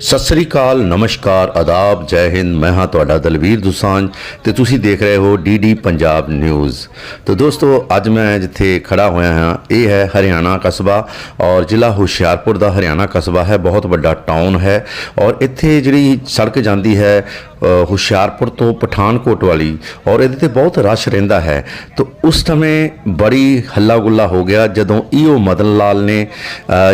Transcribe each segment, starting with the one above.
ਸਤਿ ਸ੍ਰੀ ਅਕਾਲ, ਨਮਸਕਾਰ, ਆਦਾਬ, ਜੈ ਹਿੰਦ, ਮੈਂ ਹਾਂ ਤੁਹਾਡਾ ਦਲਵੀਰ ਦੁਸਾਂਝ ਤੇ ਤੁਸੀਂ ਦੇਖ ਰਹੇ ਹੋ ਡੀਡੀ ਪੰਜਾਬ ਨਿਊਜ਼। ਤੇ ਦੋਸਤੋ, ਅੱਜ ਮੈਂ ਜਿੱਥੇ ਖੜਾ ਹੋਇਆ ਹਾਂ, ਇਹ ਹੈ ਹਰਿਆਣਾ ਕਸਬਾ ਔਰ ਜ਼ਿਲ੍ਹਾ ਹੁਸ਼ਿਆਰਪੁਰ ਦਾ ਹਰਿਆਣਾ ਕਸਬਾ ਹੈ, ਬਹੁਤ ਵੱਡਾ ਟਾਊਨ ਹੈ ਔਰ ਇੱਥੇ ਜਿਹੜੀ ਸੜਕ ਜਾਂਦੀ ਹੈ ਹੁਸ਼ਿਆਰਪੁਰ ਤੋਂ ਪਠਾਨਕੋਟ ਵਾਲੀ ਔਰ ਇਹਦੇ ਤੇ ਬਹੁਤ ਰਸ਼ ਰਹਿੰਦਾ ਹੈ। ਤਾਂ ਉਸ ਸਮੇਂ ਬੜੀ ਹੱਲਾ ਗੁੱਲਾ ਹੋ ਗਿਆ ਜਦੋਂ ਈਓ ਮਦਨ ਲਾਲ ਨੇ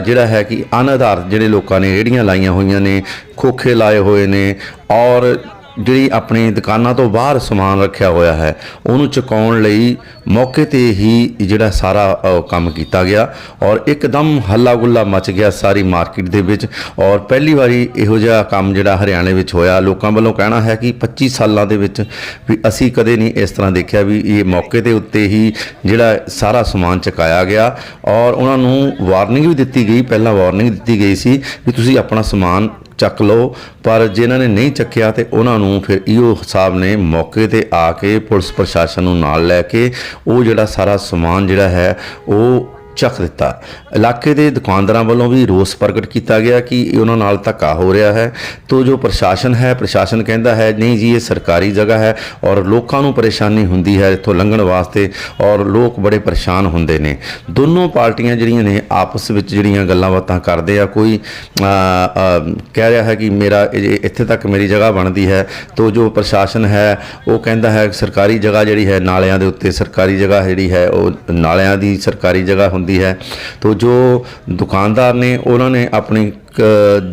ਜਿਹੜਾ ਹੈ ਕਿ ਅਨਾਧਾਰ ਜਿਹੜੇ ਲੋਕਾਂ ਨੇ ਰੇੜੀਆਂ ਲਾਈਆਂ ਹੋਈਆਂ ਨੇ, ਖੋਖੇ ਲਾਏ ਹੋਏ ਨੇ ਔਰ ਜਿਹੜੀ ਆਪਣੀ ਦੁਕਾਨਾਂ ਤੋਂ ਬਾਹਰ ਸਮਾਨ ਰੱਖਿਆ ਹੋਇਆ ਹੈ, ਉਹਨੂੰ ਚੁਕਾਉਣ ਲਈ ਮੌਕੇ ਤੇ ਹੀ ਜਿਹੜਾ ਸਾਰਾ ਕੰਮ ਕੀਤਾ ਗਿਆ ਔਰ ਇੱਕਦਮ ਹੱਲਾ ਗੁੱਲਾ ਮਚ ਗਿਆ ਸਾਰੀ ਮਾਰਕੀਟ ਦੇ ਵਿੱਚ ਔਰ ਪਹਿਲੀ ਵਾਰੀ ਇਹੋ ਜਿਹਾ ਕੰਮ ਜਿਹੜਾ ਹਰਿਆਣੇ ਵਿੱਚ ਹੋਇਆ। ਲੋਕਾਂ ਵੱਲੋਂ ਕਹਿਣਾ ਹੈ ਕਿ 25 ਸਾਲਾਂ ਦੇ ਵਿੱਚ ਵੀ ਅਸੀਂ ਕਦੇ ਨਹੀਂ ਇਸ ਤਰ੍ਹਾਂ ਦੇਖਿਆ ਵੀ ਇਹ ਮੌਕੇ ਦੇ ਉੱਤੇ ਹੀ ਜਿਹੜਾ ਸਾਰਾ ਸਮਾਨ ਚੁਕਾਇਆ ਗਿਆ ਔਰ ਉਹਨਾਂ ਨੂੰ ਵਾਰਨਿੰਗ ਵੀ ਦਿੱਤੀ ਗਈ। ਪਹਿਲਾਂ ਵਾਰਨਿੰਗ ਦਿੱਤੀ ਗਈ ਸੀ ਵੀ ਤੁਸੀਂ ਆਪਣਾ ਸਮਾਨ ਚੱਕ ਲਓ। ਪਰ ਜਿਨ੍ਹਾਂ ਨੇ ਨਹੀਂ ਚੱਕਿਆ ਤੇ ਉਹਨਾਂ ਨੂੰ ਫਿਰ ਈਓ ਸਾਹਿਬ ਨੇ ਮੌਕੇ ਤੇ ਆ ਕੇ ਪੁਲਿਸ ਪ੍ਰਸ਼ਾਸਨ ਨੂੰ ਨਾਲ ਲੈ ਕੇ ਉਹ ਜਿਹੜਾ ਸਾਰਾ ਸਮਾਨ ਜਿਹੜਾ ਹੈ, ਉਹ ਚੱਕ ਦਿੱਤਾ। ਇਲਾਕੇ ਦੇ ਦੁਕਾਨਦਾਰਾਂ ਵੱਲੋਂ ਵੀ ਰੋਸ ਪ੍ਰਗਟ ਕੀਤਾ ਗਿਆ ਕਿ ਉਹਨਾਂ ਨਾਲ ਧੱਕਾ ਹੋ ਰਿਹਾ ਹੈ। ਤੋ ਜੋ ਪ੍ਰਸ਼ਾਸਨ ਹੈ, ਪ੍ਰਸ਼ਾਸਨ ਕਹਿੰਦਾ ਹੈ, ਨਹੀਂ ਜੀ, ਇਹ ਸਰਕਾਰੀ ਜਗ੍ਹਾ ਹੈ ਔਰ ਲੋਕਾਂ ਨੂੰ ਪਰੇਸ਼ਾਨੀ ਹੁੰਦੀ ਹੈ ਇੱਥੋਂ ਲੰਘਣ ਵਾਸਤੇ ਔਰ ਲੋਕ ਬੜੇ ਪਰੇਸ਼ਾਨ ਹੁੰਦੇ ਨੇ। ਦੋਨੋਂ ਪਾਰਟੀਆਂ ਜਿਹੜੀਆਂ ਨੇ ਆਪਸ ਵਿੱਚ ਜਿਹੜੀਆਂ ਗੱਲਾਂ ਬਾਤਾਂ ਕਰਦੇ ਆ, ਕੋਈ ਕਹਿ ਰਿਹਾ ਹੈ ਕਿ ਮੇਰਾ ਇੱਥੇ ਤੱਕ ਮੇਰੀ ਜਗ੍ਹਾ ਬਣਦੀ ਹੈ, ਤੋ ਜੋ ਪ੍ਰਸ਼ਾਸਨ ਹੈ, ਉਹ ਕਹਿੰਦਾ ਹੈ ਸਰਕਾਰੀ ਜਗ੍ਹਾ ਜਿਹੜੀ ਹੈ ਨਾਲਿਆਂ ਦੇ ਉੱਤੇ, ਸਰਕਾਰੀ ਜਗ੍ਹਾ ਜਿਹੜੀ ਹੈ, ਉਹ ਨਾਲਿਆਂ ਦੀ ਸਰਕਾਰੀ ਜਗ੍ਹਾ ਹੁੰਦੀ ਹੈ। ਤੋ ਜੋ ਦੁਕਾਨਦਾਰ ਨੇ ਉਹਨਾਂ ਨੇ ਆਪਣੀ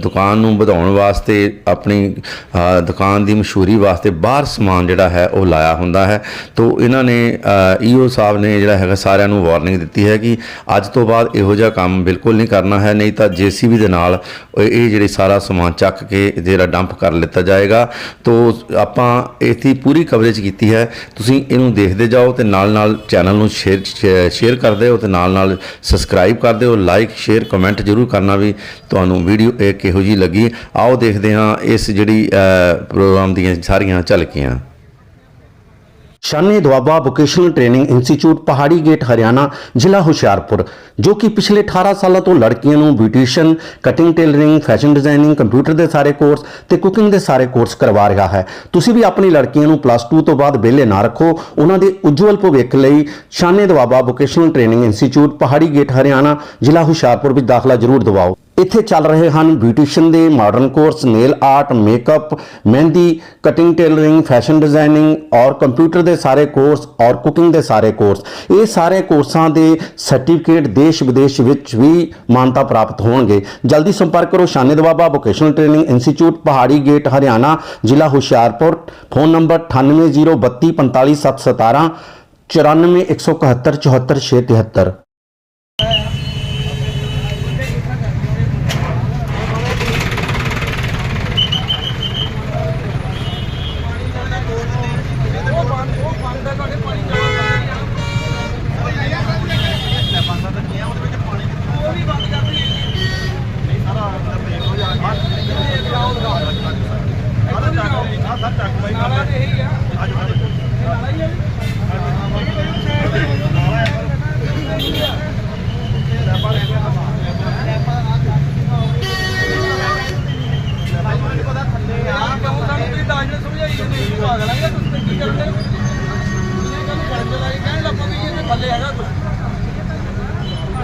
ਦੁਕਾਨ ਨੂੰ ਵਧਾਉਣ ਵਾਸਤੇ, ਆਪਣੀ ਦੁਕਾਨ ਦੀ ਮਸ਼ਹੂਰੀ ਵਾਸਤੇ ਬਾਹਰ ਸਮਾਨ ਜਿਹੜਾ ਹੈ ਉਹ ਲਾਇਆ ਹੁੰਦਾ ਹੈ। ਤੋ ਇਹਨਾਂ ਨੇ ਈਓ ਸਾਹਿਬ ਨੇ ਜਿਹੜਾ ਹੈਗਾ ਸਾਰਿਆਂ ਨੂੰ ਵਾਰਨਿੰਗ ਦਿੱਤੀ ਹੈ ਕਿ ਅੱਜ ਤੋਂ ਬਾਅਦ ਇਹੋ ਜਿਹਾ ਕੰਮ ਬਿਲਕੁਲ ਨਹੀਂ ਕਰਨਾ ਹੈ, ਨਹੀਂ ਤਾਂ ਜੀਸੀਬੀ ਦੇ ਨਾਲ ਇਹ ਜਿਹੜੇ ਸਾਰਾ ਸਮਾਨ ਚੱਕ ਕੇ ਜਿਹੜਾ ਡੰਪ ਕਰ ਲਿੱਤਾ ਜਾਏਗਾ। ਤੋ ਆਪਾਂ ਇਸ ਦੀ ਪੂਰੀ ਕਵਰੇਜ ਕੀਤੀ ਹੈ। ਤੁਸੀਂ ਇਹਨੂੰ ਦੇਖਦੇ ਜਾਓ ਤੇ ਨਾਲ ਨਾਲ ਚੈਨਲ ਨੂੰ ਸ਼ੇਅਰ ਸ਼ੇਅਰ ਕਰਦੇ ਹੋ ਤੇ ਨਾਲ ਨਾਲ ਸਬਸਕ੍ਰਾਈਬ ਕਰਦੇ ਹੋ ਲਾਈਕ ਸ਼ੇਅਰ ਕਮੈਂਟ ਜ਼ਰੂਰ ਕਰਨਾ ਵੀ ਤੁਹਾਨੂੰ ਵੀਡੀਓ, ਇਹ ਕਿਹੋ ਜੀ ਲੱਗੀ ਆਓ ਦੇਖਦੇ ਹਾਂ ਇਸ ਜਿਹੜੀ ਪ੍ਰੋਗਰਾਮ ਦੀਆਂ ਸਾਰੀਆਂ ਝਲਕੀਆਂ। Shane Doaba vocational training institute Pahari gate Haryana, ਜ਼ਿਲ੍ਹਾ ਹੁਸ਼ਿਆਰਪੁਰ, ਜੋ ਕਿ ਪਿਛਲੇ 18 ਸਾਲਾਂ ਤੋਂ ਲੜਕੀਆਂ ਨੂੰ beautician cutting tailoring fashion designing computer ਦੇ ਸਾਰੇ ਕੋਰਸ ਤੇ ਕੁਕਿੰਗ ਦੇ ਸਾਰੇ ਕੋਰਸ ਕਰਵਾ ਰਿਹਾ ਹੈ। ਤੁਸੀਂ ਵੀ ਆਪਣੀ ਲੜਕੀਆਂ ਨੂੰ ਪਲੱਸ 2 ਤੋਂ ਬਾਅਦ ਵਿਹਲੇ ਨਾ ਰੱਖੋ। ਉਹਨਾਂ ਦੇ ਉਜਵਲ ਭਵਿੱਖ ਲਈ Shane Doaba vocational training institute Pahari gate Haryana, ਜ਼ਿਲ੍ਹਾ ਹੁਸ਼ਿਆਰਪੁਰ ਵਿੱਚ ਦਾਖਲਾ ਜ਼ਰੂਰ ਦਿਵਾਓ। ਇੱਥੇ ਚੱਲ ਰਹੇ ਹਨ ਬਿਊਟੀਸ਼ੀਅਨ ਦੇ modern course, nail art, makeup, mehndi cutting tailoring fashion designing ਔਰ ਕੰਪਿਊਟਰ ਦੇ ਸਾਰੇ ਕੋਰਸ ਔਰ ਕੁਕਿੰਗ ਦੇ ਸਾਰੇ ਕੋਰਸ। ਇਹ ਸਾਰੇ ਕੋਰਸਾਂ ਦੇ ਸਰਟੀਫਿਕੇਟ ਦੇਸ਼ ਵਿਦੇਸ਼ ਵਿੱਚ ਵੀ ਮਾਨਤਾ ਪ੍ਰਾਪਤ ਹੋਣਗੇ। ਜਲਦੀ ਸੰਪਰਕ ਕਰੋ Shane Doaba vocational training institute Pahari gate Haryana, ਜ਼ਿਲ੍ਹਾ ਹੁਸ਼ਿਆਰਪੁਰ। ਫੋਨ ਨੰਬਰ 9803245717 9417744673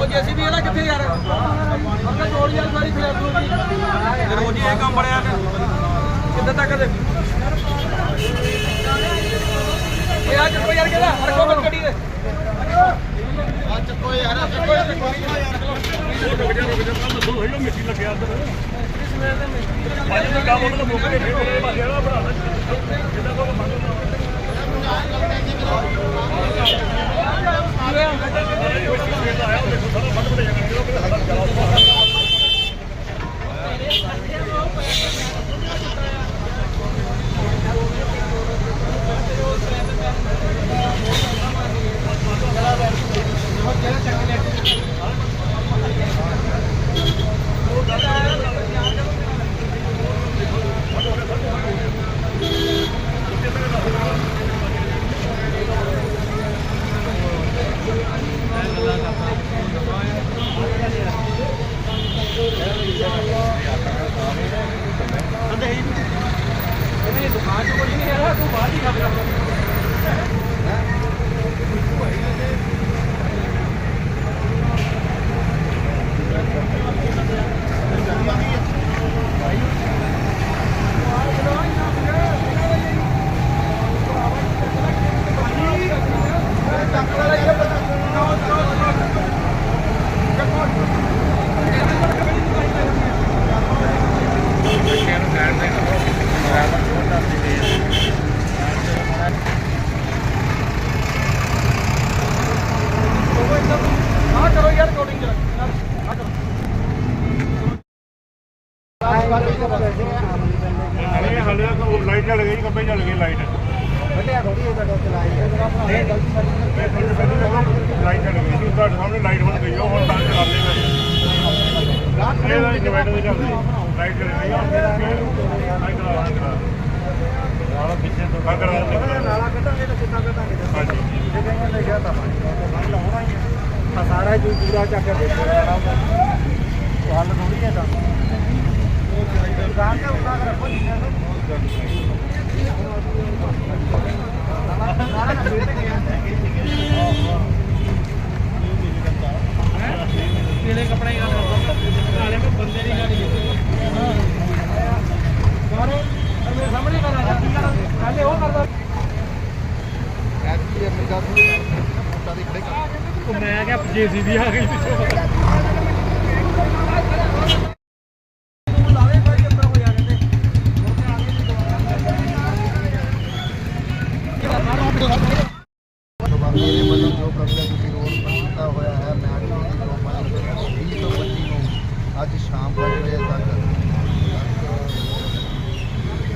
ਜੇਸੀ ਵੀ ਇਹਦਾ ਕਿੱਥੇ ਯਾਰ? ਮਰਦਾ ਚੋਰ ਯਾਰ ਸਾਰੀ ਫਿਰ ਦੂਜੀ ਰੋਜ਼ ਹੀ ਇਹ ਕੰਮ ਬਣਿਆ ਕਿੱਦਾਂ ਤੱਕ ਦੇ ਇਹ ਅੱਜ ਕੋਈ ਯਾਰ ਕਿਹਦਾ? ਹਰ ਕੋਈ ਗੱਡੀ ਦੇ। ਅੱਜ ਕੋਈ ਯਾਰ ਕੋਈ ਯਾਰ ਰੁਕ ਜਾ ਆਇਆ ਉਹ ਦੇਖੋ ਸਾਡਾ ਫਟ ਫਟ ਜਾਣਾ। ਜਿਹੜਾ ਸਾਡਾ ਚਲਾਉਂਦਾ ਅੱਜ ਕੁਝ ਨਹੀਂ ਹੈਗਾ ਤੂੰ ਬਾਹਰ ਦੀ ਖਬਰ ਗਈ ਕੱਪੇ ਚੱਲ ਗਈ ਲਾਈਟ ਲਾਈਟ ਚੱਲ ਗਈ ਜੀ ਤੁਹਾਡੇ ਸਾਹਮਣੇ ਲਾਈਟ ਹੁਣ ਗਈ ਉਹ ਹੁਣ ਤਾਂ ਚਲਾਉਂਦੇ ਪਏ ਇਹਦਾ ਇਨਵਰਟਰ ਦੇ ਚੱਲਦੇ ਲਾਈਟ ਚੱਲ ਗਈ ਹੁਣ ਲਾਈਟ ਚਲਾ ਚਲਾ ਨਾਲਾ ਪਿੱਛੇ ਤੋਂ ਕਾ ਕਰਾ ਨਾਲਾ ਕੱਢਾਂਗੇ ਤਾਂ ਕਿੰਨਾ ਕੱਢਾਂਗੇ ਹਾਂਜੀ ਜੇ ਕਹੀਆਂ ਨੇ ਕਿਹਾ ਤਾਂ ਪਾਣੀ ਲਾਉਣਾ ਹੀ ਆ ਸਾਰਾ ਜੀ ਪੂਰਾ ਚੱਕ ਕੇ ਦੇਖੋ ਉਹ ਹੱਲ ਥੋੜੀ ਹੈ ਤਾਂ ਦੁਕਾਨ ਤੇ ਉਤਾਰ ਕੇ ਰੱਖੋ ਜੀ ਕਿਹੜੇ ਕੱਪੜੇ ਗੱਲ ਨਾਲੇ ਮੈਂ ਬੰਦੇ ਦੀ ਗੱਲ ਕੀਤੀ ਬਾਹਰੋਂ ਮੇਰੇ ਸਾਹਮਣੇ ਕਰ ਆ ਹਾਲੇ ਉਹ ਕਰਦਾ ਉਹ ਮੈਂ ਕਿਹਾ ਜੀਸੀਬੀ ਆ ਗਈ ਪਿੱਛੋਂ ਮੇਰੇ ਵੱਲੋਂ ਜੋ ਕਬਜ਼ਾ ਤੁਸੀਂ ਰੋਡ ਕੀਤਾ ਹੋਇਆ ਹੈ ਮੈਂ ਜੋ ਮਾਨ 20 ਤੋਂ 25 ਨੂੰ ਅੱਜ ਸ਼ਾਮ 5 ਵਜੇ ਤੱਕ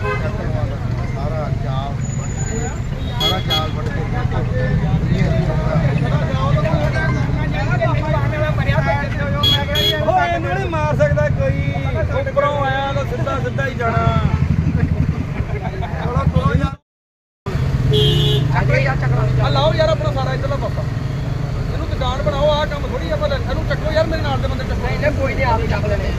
ਕੱਟਣ ਵਾਲਾ ਸਾਰਾ ਜਾਲ ਸਾਰਾ ਜਾਲ ਵੱਢ ਕੇ ਕਲੀਅਰ ਓਏ ਇਹਨੂੰ ਨਹੀਂ ਮਾਰ ਸਕਦਾ ਕੋਈ ਉੱਪਰੋਂ ਆਇਆ ਤਾਂ ਸਿੱਧਾ ਸਿੱਧਾ ਹੀ ਜਾਣਾ ਥੋੜਾ ਕੋਲ ਜਾ ਆ ਲਾਓ ਯਾਰ ਆਪਣਾ ਸਾਰਾ ਇੱਧਰਲਾ ਪਾਸਾ। ਇਹਨੂੰ ਦੁਕਾਨ ਬਣਾਓ ਆਹ ਕੰਮ ਥੋੜੀ ਆਪਾਂ ਲੈ- ਇਹਨੂੰ ਚੱਕੋ ਯਾਰ ਮੇਰੇ ਨਾਲ ਦੇ ਬੰਦੇ ਚੱਕੋ। ਨਹੀਂ ਕੋਈ ਨਹੀਂ ਆਪ ਹੀ ਚੱਕ ਲੈਣੇ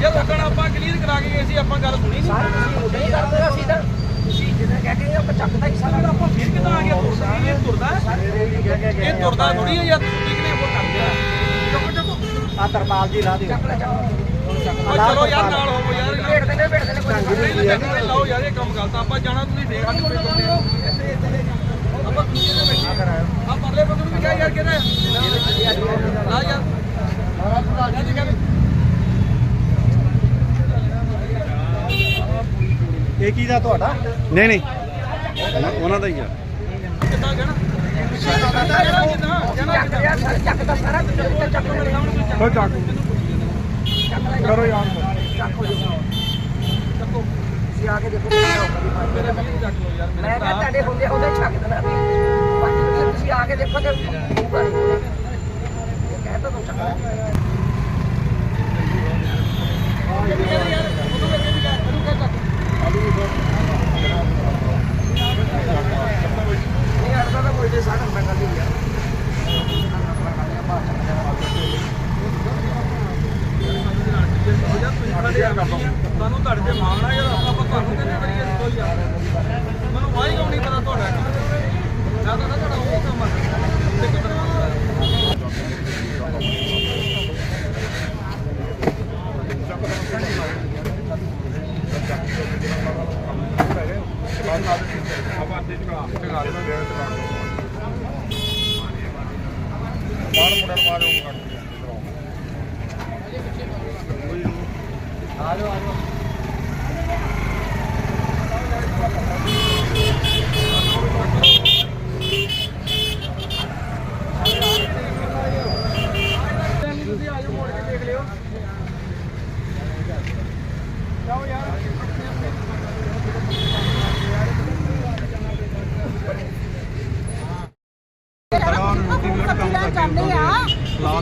ਯਾਰ ਰੋਕਣ ਆਪਾਂ ਕਲੀਅਰ ਕਰਾ ਕੇ ਗਏ ਸੀ ਆਪਾਂ ਗੱਲ ਸੁਣੀ ਨਹੀਂ ਨਹੀਂ ਕਰਦੇ ਅਸੀਂ ਤਾਂ। ਤੁਸੀਂ ਜਿਵੇਂ ਕਹਿ ਕੇ ਆਪਾਂ ਚੱਕਦਾ ਹੀ ਸਾਰਾ। ਆਪਾਂ ਫਿਰ ਕਿਦਾਂ ਆ ਗਿਆ ਤੁਰਦਾ ਇਹ ਤੁਰਦਾ ਇਹ ਤੁਰਦਾ ਥੋੜੀ ਹੈ ਯਾਰ ਤੁਸੀਂ ਕਿਹਨੇ ਆਪਾਂ ਕਰਦੇ ਆ? ਆ ਤਰਪਾਲ ਜੀ ਲਾ ਦਿਓ। ਚਲੋ ਯਾਰ ਨਾਲ ਹੋਵੋ ਯਾਰ। ਭੇੜਦੇ ਨੇ ਭੇੜਦੇ ਨੇ ਕੋਈ ਤਾਂ ਲਾਓ ਯਾਰ ਇਹ ਕੰਮ ਗਲਤ ਆ। ਆਪਾਂ ਜਾਣਾ ਤੁਸੀਂ ਦੇਖ ਸਾਡੇ ਕੋਲ ਬੰਦੇ ਆਪਾਂ ਕੀ ਇਹਦੇ ਵਿੱਚ। ਆ ਪਰਲੇ ਬੰਦੇ ਨੂੰ ਵੀ ਕਿਹਾ ਯਾਰ ਕਿਹਦਾ ਆ ਯਾਰ। ਯਾਰ ਜੀ ਕਹਿੰਦੇ ਇਹ ਕੀ ਦਾ ਤੁਹਾਡਾ? ਨਹੀਂ ਨਹੀਂ। ਉਹਨਾਂ ਦਾ ਹੀ ਆ। ਕਿੱਦਾਂ ਕਹਿਣਾ? ਹੋ ਚੱਕ ਕਰੋ ਯਾਰ ਚੱਕ ਚੱਕੋ ਤੁਸੀਂ ਆ ਕੇ ਦੇਖੋ ਕਿੰਨਾ ਵੀ ਚੱਕ ਲਓ ਯਾਰ ਮੈਂ ਮੇਰੇ ਤੁਹਾਡੇ ਹੁੰਦੇ ਹੁੰਦੇ ਛੱਕ ਦੇਣਾ ਵੀ ਪੰਜ ਤੁਸੀਂ ਆ ਕੇ ਦੇਖੋ ਤੇ ਹੋਊਗਾ ਇਹ ਕਹਿ ਤਾ ਤੂੰ ਚੱਕ ਲੈ। ਨਹੀਂ ਅੜਦਾ ਤਾਂ ਕੋਈ ਦੇ ਸਾਡਾ ਮੈਂ ਕਰ ਤੁਹਾਨੂੰ ਤੁਹਾਡੇ ਤੇ ਮਾਣ ਆ ਆਪਾਂ ਤੁਹਾਨੂੰ ਕਿੰਨੇ ਵਾਰੀ ਇਹ ਕੋਈ ਯਾਰ ਮੈਨੂੰ ਵਾਹੀ ਕਿਉਂ ਨਹੀਂ ਪਤਾ ਤੁਹਾਡਾ ਮੈਂ ਤਾਂ ਨਾ ਤੁਹਾਡਾ ਉਹ ਕੰਮ ਆ ਤੇ ਕਿੱਦਾਂ ਆਪਾਂ ਅੱਧੇ ਚਕਾ ਚਕਾ ਦੇਣਾ ਡੇਢ ਚਕਾ ਬਾਹਰ ਮੁੰਡਾ ਨੂੰ ਮਾਰੋ ਕੱਢ ਦਿਓ ਤੁਸੀਂ ਆਜੋ ਮੋੜ ਕੇ ਦੇਖ ਲਿਓ ਜਾਓ ਯਾਰ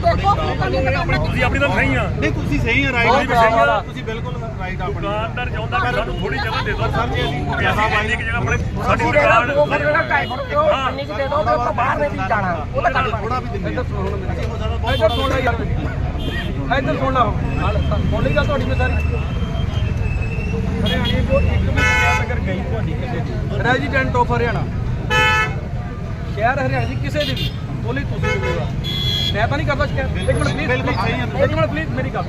ਤੁਸੀਂ ਆਪਣੀ ਤਾਂ ਸਹੀ ਆ। ਨਹੀਂ ਤੁਸੀਂ ਸਹੀ ਆ ਰਾਈਟ ਵੀ ਸਹੀ ਆ। ਤੁਸੀਂ ਬਿਲਕੁਲ ਰਾਈਟ ਆਪਣੀ। ਦੁਕਾਨਦਾਰ ਚਾਹੁੰਦਾ ਕਿ ਸਾਨੂੰ ਥੋੜੀ ਜਗ੍ਹਾ ਦੇ ਦਿਓ। ਸਰ ਜੀ ਅਸੀਂ ਪੈਸਾ ਵਾਲੀ ਕਿ ਜਗ੍ਹਾ ਆਪਣੇ ਸਾਡੀ ਦੁਕਾਨ ਦੋ ਦਿਓ ਪੰਨੀ ਚ ਦੇ ਦੋ ਤੇ ਆਪਾਂ ਬਾਹਰ ਨਹੀਂ ਜਾਣਾ। ਉਹ ਤਾਂ ਗੱਲ ਥੋੜਾ ਵੀ ਇੱਧਰ ਸੁਣ ਲਓ ਮੇਰੀ ਇੱਧਰ ਸੁਣ ਲੈ ਯਾਰ। ਇੱਧਰ ਸੁਣ ਲਾ ਸੁਣ ਲਈ ਗੱਲ ਤੁਹਾਡੀ ਮੈਂ ਸਾਰੀ। ਹਰਿਆਣੇ ਕੋ ਇੱਕ ਵੀ ਸ਼ਿਕਾਇਤ ਅਗਰ ਗਈ ਤੁਹਾਡੀ ਕਿਸੇ ਰੈਜ਼ੀਡੈਂਟ ਆਫ ਹਰਿਆਣਾ। ਸ਼ਹਿਰ ਹਰਿਆਣਾ ਦੀ ਕਿਸੇ ਦੀ ਵੀ। ਬੋਲੀ ਤੁਸੀਂ ਬੋਲੋ। ਮੈਂ ਤਾਂ ਨਹੀਂ ਕਰਦਾ ਸ਼ਿਕਾਇਤ। ਇੱਕ ਮਿੰਟ ਪਲੀਜ਼ ਬਿਲਕੁਲ ਸਹੀ ਹੈ ਇੱਕ ਮਿੰਟ ਪਲੀਜ਼ ਮੇਰੀ ਗੱਲ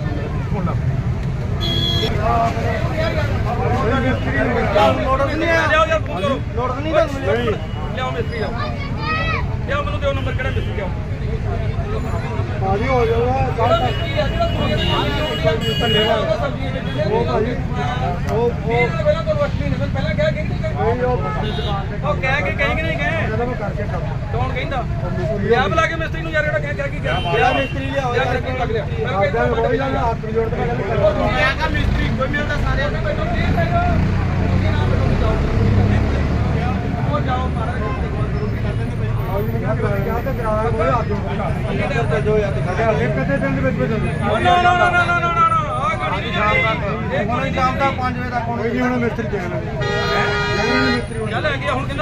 ਸੁਣ। ਲਾ। ਲੋੜ ਨਹੀਂ ਆਇਆ ਲਿਆਓ ਯਾਰ ਫੋਨ ਕਰੋ। ਲੋੜ ਨਹੀਂ ਲਿਆਓ ਮਿਸਤਰੀ ਲਿਆਓ। ਮੈਨੂੰ ਦਿਓ ਨੰਬਰ ਕਿਹੜਾ ਮਿਸਤਰੀ ਆ ਭਾਜੀ ਹੋ ਜਾਊਗਾ। ਕਿਹੜਾ ਮਿਸਤਰੀ ਆ ਜਿਹੜਾ ਤੁਹਾਨੂੰ ਧੰਨਵਾਦ ਉਹ ਭਾਜੀ ਉਹ ਉਹ। ਪਹਿਲਾਂ ਤੁਹਾਨੂੰ ਪਹਿਲਾਂ ਕਹਿ ਕੇ ਨਹੀਂ ਉਹ ਕਹਿ ਕੇ ਕਹੀ ਕਿ ਨਹੀਂ ਕਹੇ ਜਦੋਂ ਮੈਂ ਕਰਕੇ ਕਰ ਕੌਣ ਕਹਿੰਦਾ? ਵਿਆਹ ਬੁਲਾ ਕੇ ਮਿਸਤਰੀ ਨੂੰ ਯਾਰ ਜਿਹੜਾ ਕਹਿ ਕਹਿ ਕੇ ਗਿਆ। ਵਿਆਹ ਮਿਸਤਰੀ ਲਿਆਓ ਯਾਰ ਕਿਉਂ ਲੱਗ ਰਿਹਾ ਮੈਂ ਕਹਿੰਦਾ ਕੋਈ ਨਾ ਹੱਥ ਜੋੜ ਕੇ ਗੱਲ ਕਰ ਮੈਂ ਕਹਾ ਮਿਸਤਰੀ ਕੋਈ ਮਿਲਦਾ ਸਾਰੇ ਨੇ। ਮੈਨੂੰ ਕੀ ਪੈਗਾ ਉਹ ਜਾਓ ਮਾਰਾ ਕਿਆ ਤੇ ਕਰਾਇਆ ਕੋਈ ਹੱਥ ਜੋੜ ਕੇ ਜੋ ਯਾਰ ਦਿਖਾ ਇੱਕ ਅੱਧੇ ਦਿਨ ਦੇ ਵਿੱਚ ਵਿੱਚ ਨਾ ਨਾ ਨਾ ਨਾ ਨਾ ਨਾ ਨਾ ਆ ਗਾੜੀ ਨਹੀਂ ਚੱਲਦੀ ਇਹ ਹੁਣ ਸ਼ਾਮ ਦਾ 5 ਵਜੇ ਤੱਕ ਕੋਈ ਨਹੀਂ ਹੁਣ ਮਿਸਤਰੀ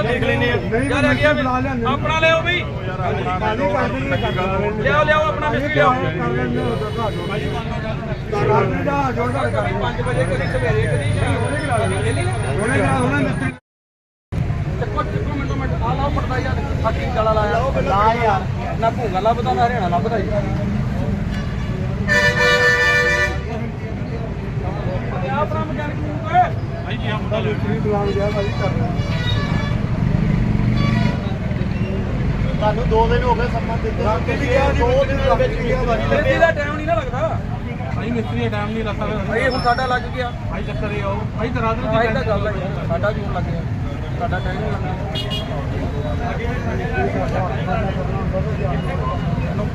ਦੇਖ ਲੈਣੇ ਬੁਲਾ ਲਿਆਂਦੇ। ਆਪਣਾ ਦੇਣੀ ਕਰ ਲਿਆਓ ਲਿਆਓ ਆਪਣਾ ਮਿਸਤਰੀ। ਲਿਆਓ ਕਰ ਲੈਣੇ ਉਹ ਤਾਂ ਕਰ ਲੈਣੇ ਦਾ ਜੋੜ ਦਾ ਕਰ 5 ਵਜੇ ਕਦੀ ਸਵੇਰੇ ਕਦੀ ਸ਼ਾਮ ਚੱਕੋ ਚੱਕੋ ਮਿੰਟੋ ਮਿੰਟ। ਆ ਲਾਓ ਪੜਦਾ ਯਾਰ। ਫੱਟੀ ਗਲਾ ਲਾਇਆ। ਲਾ ਯਾਰ ਨਾ ਭੂੰਗਾ ਲੱਭਦਾ ਨਾ ਹਰਿਆਣਾ ਲੱਭਦਾ ਜੀ। ਆਪਣਾ ਮਕੈਨਿਕ ਨੂੰ ਓਏ ਭਾਈ ਜੀ ਆ ਮੁੰਡਾ? ਲੈ ਮਿਸਤਰੀ ਬੁਲਾ ਲਿਆ ਭਾਈ ਕਰ ਰਿਹਾ। ਤੁਹਾਨੂੰ 2 ਦਿਨ ਹੋ ਗਏ ਸਮਾਂ ਦਿੱਤੇ ਨਹੀਂ 2 ਦਿਨ ਦੇ ਵਿੱਚ ਭਾਜੀ ਮਿਸਤਰੀ ਦਾ ਟਾਈਮ ਨਹੀਂ ਨਾ ਲੱਗਦਾ। ਭਾਈ ਮਿਸਤਰੀ ਟਾਈਮ ਨਹੀਂ ਲੱਗਦਾ। ਭਾਈ ਹੁਣ ਸਾਡਾ ਲੱਗ ਗਿਆ। ਭਾਈ ਚੱਕਰ ਇਹ ਆਓ ਭਾਈ ਤੇ ਰਾਤ ਨੂੰ ਭਾਈ ਤਾਂ ਗੱਲ ਹੈ। ਯਾਰ, ਸਾਡਾ ਜੂਨ ਲੱਗ ਗਿਆ? ਸਾਡਾ ਟਾਈਮ ਨਹੀਂ ਲੱਗਦਾ।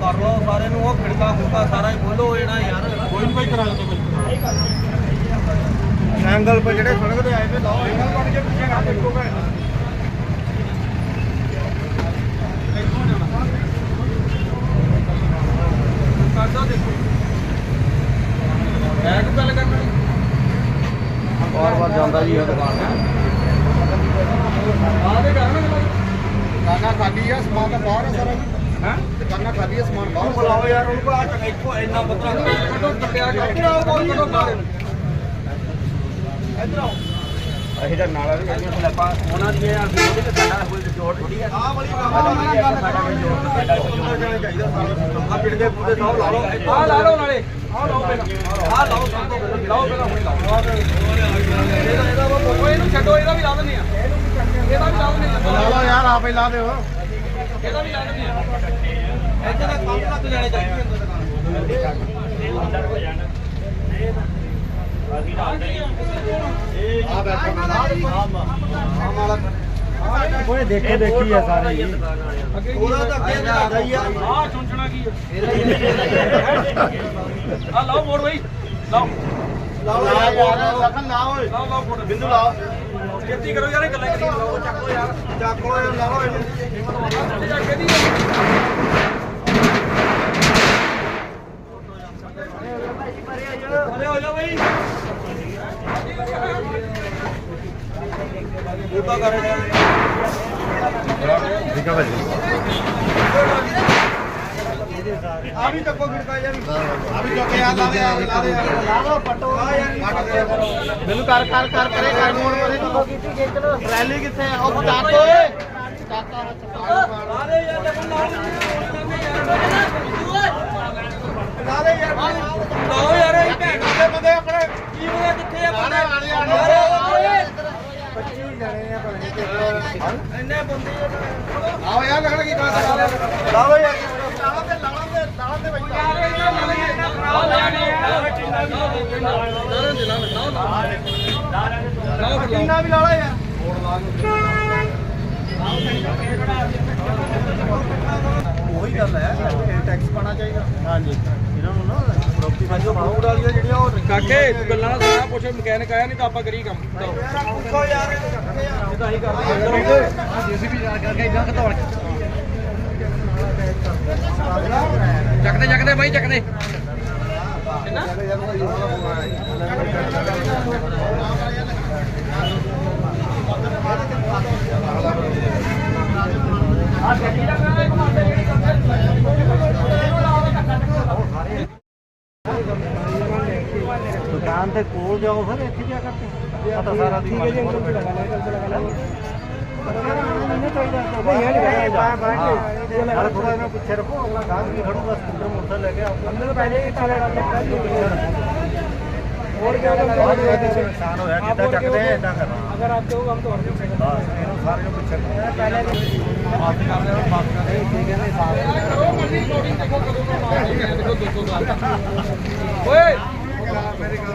ਕਰ ਲਓ ਸਾਰੇ ਨੂੰ ਉਹ ਖਿੜਕਾ ਖੁੜਕਾ ਸਾਰਾ ਹੀ ਖੋਲੋ ਜਿਹੜਾ ਯਾਰ। ਕੋਈ ਨਹੀਂ ਭਾਈ ਕਰਾ ਦਿੰਦੇ ਕੋਈ ਐਂਗਲ ਪਰ ਜਿਹੜੇ ਸੜਕ ਤੇ ਆਏ ਤੇ ਲਾਓ ਐਂਗਲ ਬਣ ਕੇ ਪਿੱਛੇ ਨਾ ਦੇਖੋਗੇ ਕਰਦਾ ਦੇਖੋ। ਮੈਂ ਕਿਉਂ ਗੱਲ ਕਰਨਾ? ਬਾਰ ਬਾਰ ਜਾਂਦਾ ਜੀ ਇਹ ਦੁਕਾਨ। ਆ ਦੇ ਕਰ ਨਾ ਦੁਕਾਨਾਂ ਖਾਲੀ ਆ ਸਮਾਨ ਤਾਂ ਬਾਹਰ ਆ ਸਾਰਾ ਹਾਂ? ਦੁਕਾਨਾਂ ਖਾਲੀ ਆ ਸਮਾਨ ਬਾਹਰ ਬੁਲਾਓ ਯਾਰ ਉਹਨੂੰ ਆ ਚੱਕ ਇੱਕੋ ਇੰਨਾ ਬੱਚਾ। ਕੱਢੋ ਕੱਟਿਆ ਕੱਢੋ ਬਾਹਰ। ਇੱਧਰ ਆਓ। ਅਸੀਂ ਤਾਂ ਨਾਲ ਵੀ ਉਹਨਾਂ ਦੀ ਇਹ ਆਂਦੀ ਉਹਦੇ ਤੇ ਸਾਡਾ ਕੋਈ ਜੋੜ ਥੋੜੀ ਆ। ਆ ਵਾਲੀ ਗੱਲ ਸਾਡਾ ਕੋਈ ਜੋੜ ਸਾਡਾ ਕੋਈ ਜੋੜ ਨਹੀਂ ਚਾਹੀਦਾ ਸਾਰਾ। ਆ ਪਿੰਡ ਦੇ ਪੂਰੇ ਸਭ ਲਾ ਲਓ। ਆ ਲਾ ਲਓ ਨਾਲੇ। ਆ ਲਾਓ ਪਹਿਲਾਂ। ਆ ਲਾਓ ਸਭ ਤੋਂ ਪਹਿਲਾਂ। ਲਾਓ ਪਹਿਲਾਂ ਹੁਣੇ ਲਾਓ। ਇਹਦਾ ਇਹਦਾ ਉਹ ਇਹਨੂੰ ਛੱਡੋ ਇਹਦਾ ਵੀ ਲਾ ਦਿੰਦੇ ਆ। ਇਹਦਾ ਵੀ ਲਾ ਦਿੰਦੇ ਲਾ ਆ ਲਓ ਯਾਰ ਆਪੇ ਲਾ ਦਿਓ। ਇਹਦਾ ਵੀ ਲਾ ਦਿੰਦੇ ਆ। ਇੱਥੇ ਦਾ ਕੰਮ ਲੱਗ ਜਾਣੇ ਚਾਹੀਦੇ ਦੁਕਾਨ ਆ ਬੈਠੋ ਆ ਮਾਲਕ ਓਏ ਦੇਖੋ ਦੇਖੀ ਆ ਸਾਰੇ ਜੀ। ਉਹਦਾ ਤਾਂ ਅੱਗੇ ਲੱਗਦਾ ਹੀ ਆ। ਆ ਚੁੰਚਣਾ ਕੀ ਆ? ਆ ਲਾਓ ਮੋੜ ਬਈ। ਲਾਓ। ਲਾਓ ਯਾਰ ਲਖਨ ਨਾ ਓਏ। ਲਾਓ ਲਾਓ ਫੋਟੋ ਬਿੰਦੂ ਲਾਓ। ਖੇਤੀ ਕਰੋ ਯਾਰ ਇਹ ਗੱਲਾਂ ਕਰੀ ਲਾਓ ਚੱਕੋ ਯਾਰ ਚੱਕੋ ਇਹ ਲਾਓ ਇਹਨੂੰ। ਤੇ ਜਾ ਕੇ ਦੀ ਅਰੇ ਹੋ ਜਾ ਬਈ ਬੂਟਾ ਕਰ ਠੀਕ ਹੈ ਭਾਜੀ ਆ ਵੀ ਚੱਕੋ ਗਿਰਕਾ ਯਾਰ ਆ ਵੀ ਚੱਕੇ। ਆ ਲਾ ਦੇ ਆ ਲਾ ਦੇ। ਲਾ ਲਓ ਪਟੋ ਆ ਯਾਰ ਮੈਨੂੰ ਕਰ ਕਰ ਕਰ ਕਰੇ ਕਰ ਮੋੜ ਮੋੜੇ ਤੋਂ ਕੀਤੀ ਖੇਚ ਲੋ ਰੈਲੀ ਕਿੱਥੇ ਆ? ਉਹ ਚੱਕ ਓਏ। ਚਾਕਾ ਆ ਦੇ ਯਾਰ ਦੇਖੋ ਨਾਲ ਲਾ ਦੇ ਯਾਰ ਲਾਓ ਯਾਰ ਇਹ ਭੈਣ ਦੇ ਬੰਦੇ ਆਪਣੇ। ਕੀ ਪਤਾ ਕਿੱਥੇ ਆ ਬੰਦੇ ਆਲੇ ਆਲੇ ਓਏ 25 ਜਣੇ ਆ ਭਲੇ ਇੰਨੇ ਬੰਦੇ ਆਓ ਯਾਰ ਲਖਣ ਕੀ ਕਰ ਲਾਓ ਯਾਰ ਲਾਓ ਤੇ ਲਾਓ ਤੇ ਲਾਓ ਤੇ ਬਈ ਯਾਰ ਇਹਨਾਂ ਨਾਲ ਇਹਨਾਂ ਖਰਾਬ ਲੈਣੇ ਆ ਕਿੰਨਾ ਵੀ ਲਾ ਲਾ ਯਾਰ ਉਹੀ ਗੱਲ ਹੈ ਟੈਕਸ ਪਾਣਾ ਚਾਹੀਦਾ ਹਾਂਜੀ ਵਾਲੀਆਂ ਜਿਹੜੀਆਂ ਉਹ ਕਾਕੇ ਤੂੰ ਗੱਲਾਂ ਨਾਲ ਸੁਣਾ ਪੁੱਛ ਮਕੈਨਿਕ ਆਇਆ ਨਹੀਂ ਤਾਂ ਆਪਾਂ ਕਰੀ ਕੰਮ। ਯਾਰ ਹੀ ਜੀਸੀਬੀ ਕਰਕੇ ਇਦਾਂ ਚੱਕਦੇ ਚੱਕਦੇ ਬਾਈ ਚੱਕਦੇ। ਦੁਕਾਨ ਦੇ ਕੋਲ ਜਾਓ ਸਰ ਇੱਥੇ ਜਾ ਕਰਕੇ ਸਾਡਾ ਸਾਰਾ ਠੀਕ ਹੈ ਜੀ ਅੰਕਲ ਜੀ ਲਗਾ ਲੈ ਅੰਕਲ ਲਗਾ ਲੈ ਨਹੀਂ ਚਾਹੀਦਾ ਨਹੀਂ ਯਾਰ ਬਾਹਰ ਬਾਹਰ ਥੋੜਾ ਇਹਨਾਂ ਪਿੱਛੇ ਰੱਖੋ ਅਗਲਾ ਗਾਹਕ ਵੀ ਖੜੂਗਾ ਸਕੂਟਰ ਮੋਟਰ ਲੈ ਕੇ ਆਓ। ਅੰਦਰ ਪਹਿਲੇ ਹੀ। ਚਲੇ ਹੋਰ ਕਿਆ ਬਹੁਤ ਨੁਕਸਾਨ ਹੋਇਆ ਜਿੱਦਾਂ ਚੱਕਦੇ ਇਦਾਂ ਕਰਨਾ। ਅਗਰ ਆਪ ਕਹੋ ਹਮ ਤੋੜ ਦਿਓ ਬਸ ਇਹਨੂੰ ਸਾਰੇ ਨੂੰ ਪਿੱਛੇ ਪਹਿਲੇ ਬਾਤ ਕਰਦੇ ਹੋ ਬਾਤ ਕਰਦੇ ਠੀਕ ਹੈ ਨੇ ਸਾਰੇ ਲੋਡਿੰਗ ਦੇਖੋ ਕਦੋਂ ਤੋਂ ਮਾਰ ਦੇਖੋ 200 ਦਾ ਓਏ! ਮੇਰੀ ਗੱਲ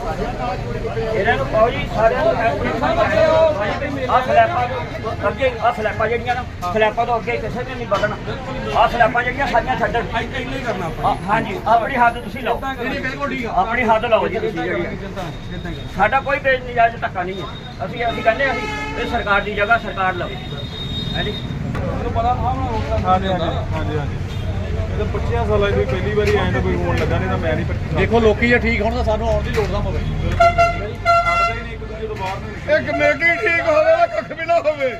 ਇਹਨਾਂ ਨੂੰ ਕਹੋ ਜੀ ਸਾਰਿਆਂ ਨੂੰ ਆ ਸਲੈਪਾਂ ਤੋਂ ਅੱਗੇ ਆ ਸਲੈਪਾਂ ਜਿਹੜੀਆਂ ਨਾ ਸਲੈਪਾਂ ਤੋਂ ਅੱਗੇ ਕਿਸੇ ਨੇ ਨਹੀਂ ਵਧਣਾ ਆ ਸਲੈਪਾਂ ਜਿਹੜੀਆਂ ਸਾਰੀਆਂ ਛੱਡਣ। ਇੱਥੇ ਹੀ ਕਰਨਾ ਆਪਾਂ ਆ, ਹਾਂਜੀ ਆਪਣੀ ਹੱਦ ਤੁਸੀਂ ਲਾਓ। ਨਹੀਂ ਬਿਲਕੁਲ ਠੀਕ ਆ ਆਪਣੀ ਹੱਦ ਲਾਓ ਜੀ ਤੁਸੀਂ ਜਿਹੜੀ ਸਾਡਾ ਕੋਈ ਬੇਨਜਾਇਜ਼ ਧੱਕਾ ਨਹੀਂ ਹੈ। ਅਸੀਂ ਅਸੀਂ ਕਹਿੰਦੇ ਹਾਂ ਅਸੀਂ ਇਹ ਸਰਕਾਰ ਦੀ ਜਗ੍ਹਾ ਸਰਕਾਰ ਲਵੇ। ਹੈ ਜੀ? ਮੈਨੂੰ ਪਤਾ ਮਾਂ ਬਣਾ ਰੋਕਦਾ ਹਾਂਜੀ ਹਾਂਜੀ ਹਾਂਜੀ ਹਾਂਜੀ। ਤਾਂ 25 ਸਾਲਾਂ ਦੀ ਪਹਿਲੀ ਵਾਰੀ ਆਏ ਤਾਂ ਕੋਈ ਹੋਣ ਲੱਗਾ ਨਹੀਂ ਤਾਂ ਮੈਂ ਨਹੀਂ 25 ਦੇਖੋ ਲੋਕੀ ਜੇ ਠੀਕ ਹੋਣ ਤਾਂ ਸਾਨੂੰ ਆਉਣ ਦੀ ਲੋੜ ਨਾ ਪਵੇ। ਅੜਦਾ ਹੀ ਨਹੀਂ ਇੱਕ ਦੂਜੇ ਤੋਂ ਬਾਹਰ ਨਹੀਂ ਇਹ ਕਮੇਟੀ ਠੀਕ ਹੋਵੇ ਤਾਂ ਕੱਖ ਵੀ ਨਾ ਹੋਵੇ।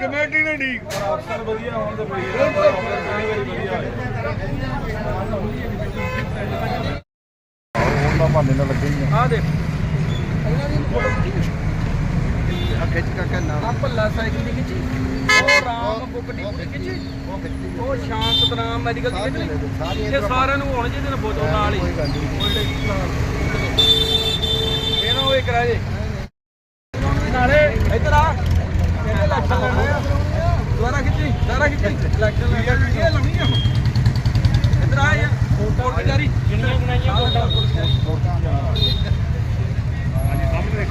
ਕਮੇਟੀ ਨੇ ਠੀਕ। ਅਫਸਰ ਵਧੀਆ ਹੋਣ ਤੇ ਬਈ ਪਹਿਲੀ ਵਾਰੀ ਵਧੀਆ। ਆਏ ਹੁਣ ਤਾਂ ਭਾਂਡੇ ਨਾਲ ਲੱਗੇ ਨਹੀਂ ਆ। ਦੇਖ। ਖਿੱਚ ਕੇ ਨਾ ਆ ਭੱਲਾ ਸਾਈਕਲ ਦੀ ਖਿੱਚੀ। ਉਹ ਰਾਮ ਬੁੱਕ ਦੀ ਪੂਰੀ ਖਿੱਚੀ। ਉਹ ਸ਼ਾਂਤ ਤਨਾਮ ਮੈਡੀਕਲ ਦੀ ਖਿੱਚੀ। ਇਹ ਸਾਰਿਆਂ ਨੂੰ ਹੋਣ ਜਿਹਦੇ ਨਾਲ ਬੋਤਲ ਨਾਲ ਹੀ। ਇਹਨਾਂ ਉਹ ਇੱਕ ਰਹਿ ਜੇ ਨਾਲੇ ਇੱਧਰ ਆ। ਇਹਦੇ ਲੜਨਾ ਆ। ਦੁਬਾਰਾ ਖਿੱਚੀ ਦੁਬਾਰਾ ਖਿੱਚੀ। ਇਲੈਕਸ਼ਨ ਲੜਨਾ ਇਹ ਲਾਉਣੀ ਆ। ਇੱਧਰ ਆ ਯਾਰ ਦੀ ਜਾਰੀ। ਜਿੰਨੀਆਂ ਬਣਾਈਆਂ ਵੋਟਾਂ। ਹਾਂਜੀ ਸਾਹਮਣੇ